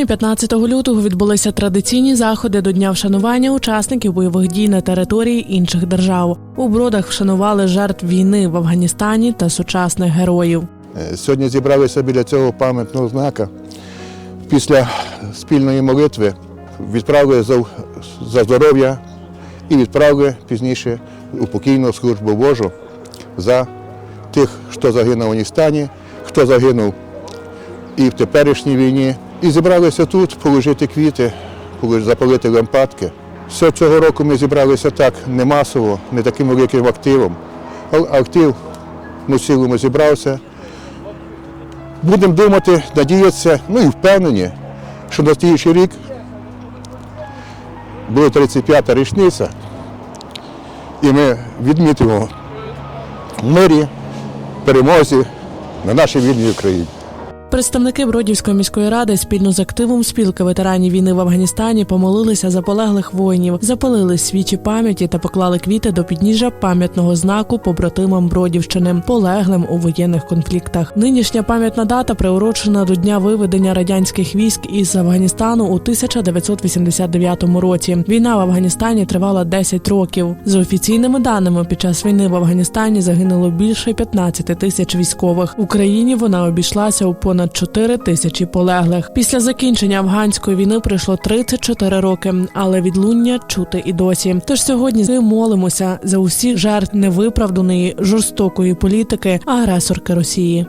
Сьогодні, 15 лютого, відбулися традиційні заходи до дня вшанування учасників бойових дій на території інших держав. У бродах вшанували жертв війни в Афганістані та сучасних героїв. Е, Сьогодні зібралися біля цього пам'ятного знака. Після спільної молитви відправили за, за здоров'я і відправили пізніше у покійну службу Божу за тих, хто загинув в Афганістані, хто загинув і в теперішній війні. І зібралися тут положити квіти, запалити лампадки. Все цього року ми зібралися так не масово, не таким великим активом. Але актив в цілому зібрався. Будемо думати, надіятися, ну і впевнені, що на наступний рік буде 35-та річниця, і ми відмітимо мирі, перемозі на нашій вільній Україні. Представники Бродівської міської ради спільно з активом спілки ветеранів війни в Афганістані помолилися за полеглих воїнів, запалили свічі пам'яті та поклали квіти до підніжжя пам'ятного знаку побратимам Бродівщини, полеглим у воєнних конфліктах. Нинішня пам'ятна дата приурочена до дня виведення радянських військ із Афганістану у 1989 році. Війна в Афганістані тривала 10 років. За офіційними даними, під час війни в Афганістані загинуло більше 15 тисяч військових. Україні вона обійшлася у понад 4 тисячі полеглих. Після закінчення афганської війни пройшло 34 роки, але відлуння чути і досі. Тож сьогодні ми молимося за усіх жертв невиправданої жорстокої політики агресорки Росії.